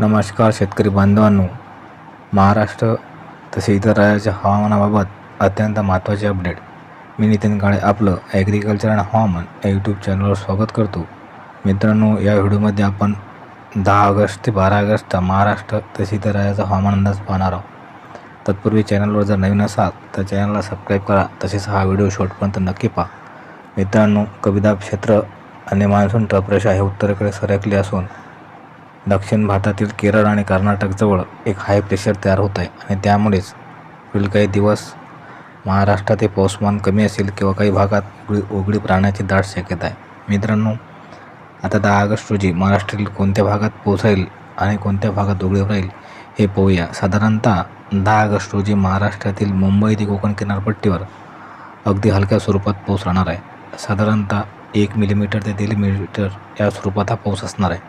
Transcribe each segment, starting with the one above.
नमस्कार शेतकरी बांधवांनो. महाराष्ट्र तसे इतर राज्याच्या हवामानाबाबत अत्यंत महत्त्वाचे अपडेट. मी नितीन काळे आपलं ॲग्रिकल्चर आणि हवामान या यूट्यूब चॅनलवर स्वागत करतो. मित्रांनो या व्हिडिओमध्ये आपण दहा ऑगस्ट ते बारा ऑगस्ट महाराष्ट्र तसे इतर राज्याचा हवामान अंदाज पाहणार आहोत. तत्पूर्वी चॅनलवर जर नवीन असाल तर चॅनलला सबस्क्राईब करा. तसेच हा व्हिडिओ शेवटपर्यंत नक्की पहा. मित्रांनो कविदाब क्षेत्र आणि मान्सून टप्रेशा हे उत्तरेकडे सरकले असून दक्षिण भारतातील केरळ आणि कर्नाटकजवळ एक हाय प्रेशर तयार होत आहे आणि त्यामुळेच पुढील काही दिवस महाराष्ट्रात हे पाऊसमान कमी असेल किंवा काही भागात उघडी उघडी राहण्याची दाट शक्यता आहे. मित्रांनो आता दहा ऑगस्ट रोजी महाराष्ट्रातील कोणत्या भागात पाऊस राहील आणि कोणत्या भागात उघडीव राहील हे पाहूया. साधारणतः दहा ऑगस्ट रोजी महाराष्ट्रातील मुंबई ते कोकण किनारपट्टीवर अगदी हलक्या स्वरूपात पाऊस राहणार आहे. साधारणतः एक मिलीमीटर ते दीड मिलीमीटर या स्वरूपात हा पाऊस असणार आहे.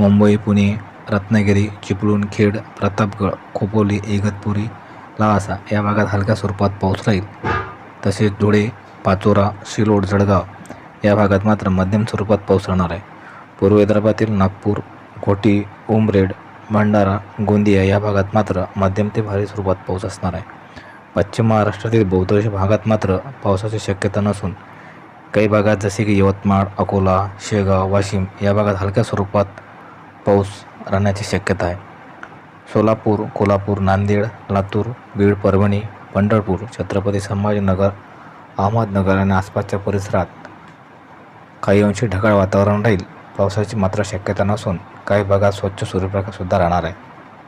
मुंबई पुणे रत्नागिरी चिपळूण खेड प्रतापगड खोपोली इगतपुरी लवासा या भागात हलक्या स्वरूपात पाऊस राहील. तसेच धुळे पाचोरा सिलोड जळगाव या भागात मात्र मध्यम स्वरूपात पाऊस राहणार आहे. पूर्व विदर्भातील नागपूर घोटी उमरेड भंडारा गोंदिया या भागात मात्र मध्यम ते भारी स्वरूपात पाऊस असणार आहे. पश्चिम महाराष्ट्रातील बहुतांश भागात मात्र पावसाची शक्यता नसून काही भागात जसे की यवतमाळ अकोला शेगाव वाशिम या भागात हलक्या स्वरूपात पाऊस राहण्याची शक्यता आहे. सोलापूर कोल्हापूर नांदेड लातूर बीड परभणी पंढरपूर छत्रपती संभाजीनगर अहमदनगर आणि आसपासच्या परिसरात काही अंशी ढगाळ वातावरण राहील. पावसाची मात्र शक्यता नसून काही भागात स्वच्छ सूर्यप्रकाशसुद्धा राहणार आहे.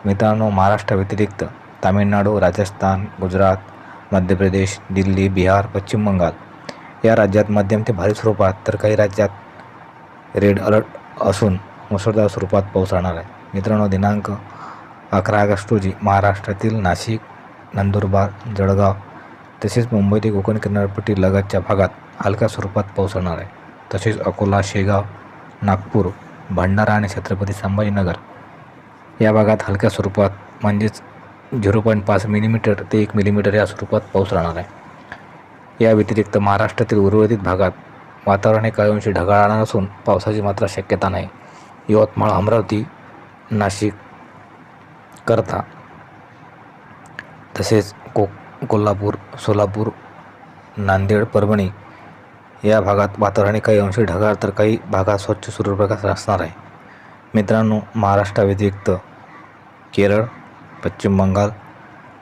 मित्रांनो महाराष्ट्राव्यतिरिक्त तामिळनाडू राजस्थान गुजरात मध्य प्रदेश दिल्ली बिहार पश्चिम बंगाल या राज्यात मध्यम ते भारी स्वरूपात तर काही राज्यात रेड अलर्ट असून मुसळधार स्वरूपात पाऊस राहणार आहे. मित्रांनो दिनांक अकरा ऑगस्ट रोजी महाराष्ट्रातील नाशिक नंदुरबार जळगाव तसेच मुंबई ते कोकण किनारपट्टी लगतच्या भागात हलक्या स्वरूपात पाऊस राहणार आहे. तसेच अकोला शेगाव नागपूर भंडारा आणि छत्रपती संभाजीनगर या भागात हलक्या स्वरूपात म्हणजेच झिरो पॉईंट पाच मिलीमीटर ते एक मिलीमीटर या स्वरूपात पाऊस राहणार आहे. या व्यतिरिक्त महाराष्ट्रातील उर्वरित भागात वातावरण हे काही ढगाळ राहणार असून पावसाची मात्र शक्यता नाही. यवतमाळ अमरावती नाशिक करता. तसेच को कोल्हापूर सोलापूर नांदेड परभणी या भागात वातावरण काही अंशी ढगाळ तर काही भागात स्वच्छ सूर्यप्रकाश असणार आहे. मित्रांनो महाराष्ट्राव्यतिरिक्त केरळ पश्चिम बंगाल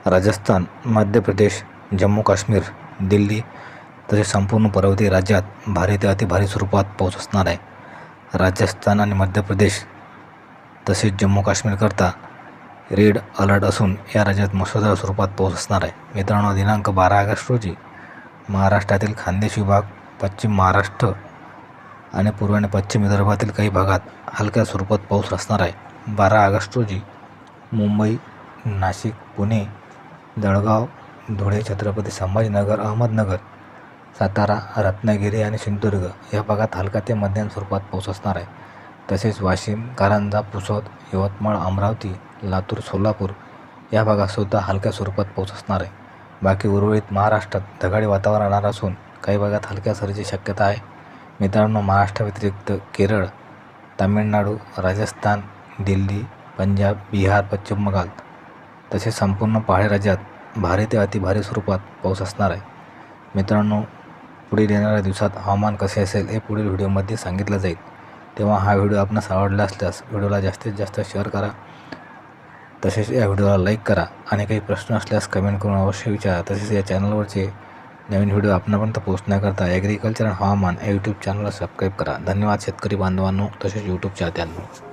राजस्थान मध्य प्रदेश जम्मू काश्मीर दिल्ली तसेच संपूर्ण पर्वतीय राज्यात भारी ते अतिभारी स्वरूपात पाऊस असणार आहे. राजस्थान आणि मध्य प्रदेश तसेच जम्मू काश्मीरकरता रेड अलर्ट असून या राज्यात मुसळधार स्वरूपात पाऊस असणार आहे. मित्रांनो दिनांक बारा ऑगस्ट रोजी महाराष्ट्रातील खानदेश विभाग पश्चिम महाराष्ट्र आणि पूर्व आणि पश्चिम विदर्भातील काही भागात हलक्या स्वरूपात पाऊस असणार आहे. बारा ऑगस्ट रोजी मुंबई नाशिक पुणे जळगाव धुळे छत्रपती संभाजीनगर अहमदनगर सातारा रत्नागिरी आणि सिंधुदुर्ग या भागात हलका ते मध्यम स्वरूपात पाऊस असणार आहे. तसेच वाशिम कारंजा पुसद यवतमाळ अमरावती लातूर सोलापूर या भागातसुद्धा हलक्या स्वरूपात पाऊस असणार आहे. बाकी उर्वरित महाराष्ट्रात ढगाळी वातावरण राहणार असून काही भागात हलक्या सरीची शक्यता आहे. मित्रांनो महाराष्ट्राव्यतिरिक्त केरळ तामिळनाडू राजस्थान दिल्ली पंजाब बिहार पश्चिम बंगाल तसेच संपूर्ण पहाडी राज्यात भारी ते अतिभारी स्वरूपात पाऊस असणार आहे. मित्रांनो पुढील येणाऱ्या दिवसात हवामान कसे असेल हे पुढील व्हिडिओमध्ये सांगितलं जाईल. तेव्हा हा व्हिडिओ आपणास आवडला असल्यास व्हिडिओला जास्तीत जास्त शेअर करा. तसेच या व्हिडिओला लाईक करा आणि काही प्रश्न असल्यास कमेंट करून अवश्य विचारा. तसेच या चॅनलवरचे नवीन व्हिडिओ आपणापर्यंत पोहोचण्याकरता ॲग्रिकल्चर अँड हवामान या यूट्यूब चॅनलला सबस्क्राईब करा. धन्यवाद शेतकरी बांधवांनो. तसेच यूट्यूब चाहत्यांनो